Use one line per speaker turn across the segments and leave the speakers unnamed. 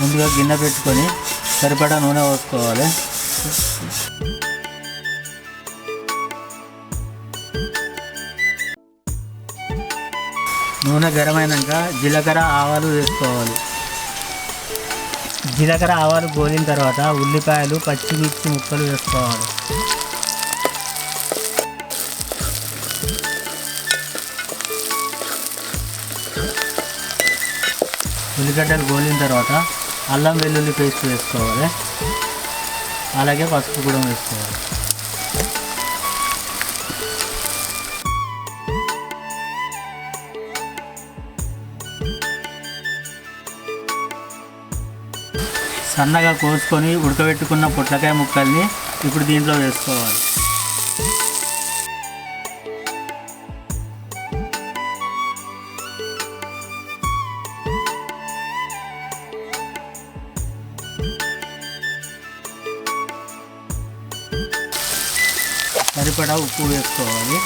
ముందుగా గిన్నె పెట్టుకొని సరిపడా నూనె పోసుకోవాలి. నూనె గరం అయినాక జీలకర్ర ఆవాలు వేసుకోవాలి. జీలకర్ర ఆవాలు గోలిన తర్వాత ఉల్లిపాయలు పచ్చిమిర్చి ముక్కలు వేసుకోవాలి. ఉల్లిగడ్డలు గోలిన తర్వాత అల్లం వెల్లుల్లి పేస్ట్ వేసుకోవాలి. అలాగే పసుపు కూడా వేసుకోవాలి. సన్నగా కోసుకొని ఉడకబెట్టుకున్న పొట్లకాయ ముక్కల్ని ఇప్పుడు దీంట్లో వేసుకోవాలి. సరిపడా ఉప్పు వేసుకోవాలి.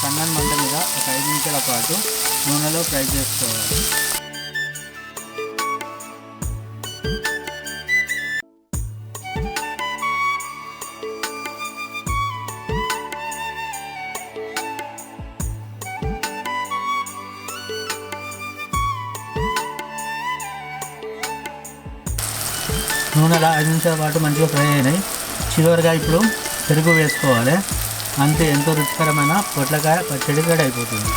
సన్నని మంట మీద ఒక ఐదు నిమిషాల పాటు నూనెలో ఫ్రై చేసుకోవాలి. నూనెలో ఐదు నిమిషాల పాటు మంచిగా ఫ్రై అయినాయి. చివరిగా ఇప్పుడు పెరుగు వేసుకోవాలి. అంతే ఎంతో రుచికరమైన పొట్లకాయ పచ్చడి రెడీ అయిపోతుంది.